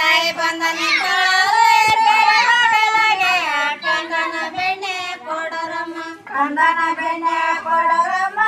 ತಾಯಿ ಬಂದ ನಿಂತಳಗೆ ಕಂದನ ಬೆಣ್ಣೆ ಕೊಡೋರಮ್ಮ ಕಂದನ ಬೆಣ್ಣೆ ಕೊಡೋರಮ್ಮ.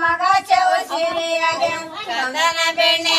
ಮಗ ಚೌಸಿರಿಯಾಗೆ. ಕಂದನ ಬೆಣ್ಣೆ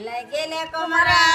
लगे ले कुमारा।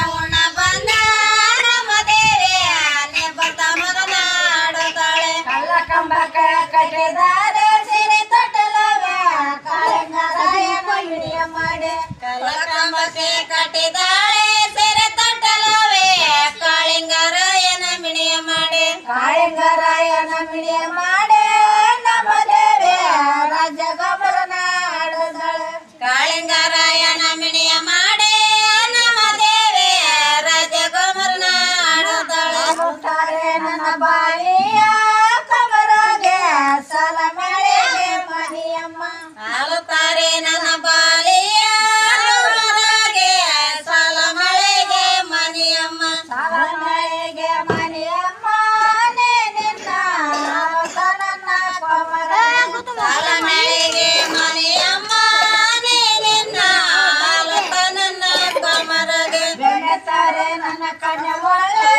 ನನ್ನ ಕಣ್ಣವಳೆ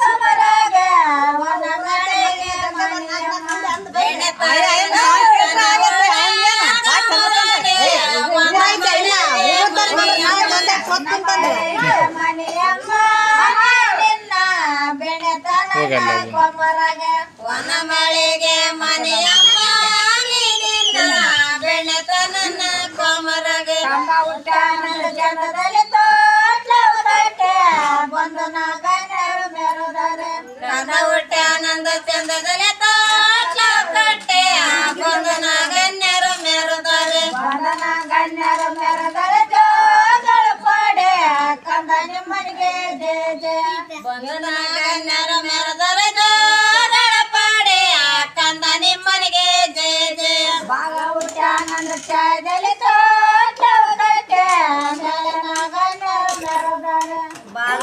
ಕಮರಗೆ ಮನಗಳಿಗೆ ಮನೆ ಮನೆಯಮ್ಮ ನಿನ್ನ ಬೆಳೆತನ ಕೊಮರಗೆ ವನ ಮಳೆಗೆ ಮನೆಯಮ್ಮ ನಿನ್ನ ಬೆಳೆತನ ಕೊಮರಗೆ ನಮ್ಮ ಹುಟ್ಟ ಜನದಲ್ಲಿ ಗಗಲೆ ಕೋಟ್ಲ ಕಟ್ಟೆ ಕೊಂದನ ಗಣ್ಯರು ಮೆರೆದರೆ ಕೊಂದನ ಗಣ್ಯರು ಮೆರೆದರೆ ಜೋಗಳು ಪಡೆ ಕಂದ ನಿಮ್ಮನಿಗೆ ಜಯ ಜಯ ಕೊಂದನ ಗಣ್ಯರು ಮೆರೆದರೆ ಜೋಗಳ ಪಡೆ ಕಂದ ನಿಮ್ಮನಿಗೆ ಜಯ ಜಯ ಭಾಗವತ ಆನಂದ ಚಾಯದಲ್ಲಿ ತೋಟ್ಲ ಕಟ್ಟೆ ಗಗನ ಗಣ್ಯರು ಮೆರೆದರೆ ಭಾಗ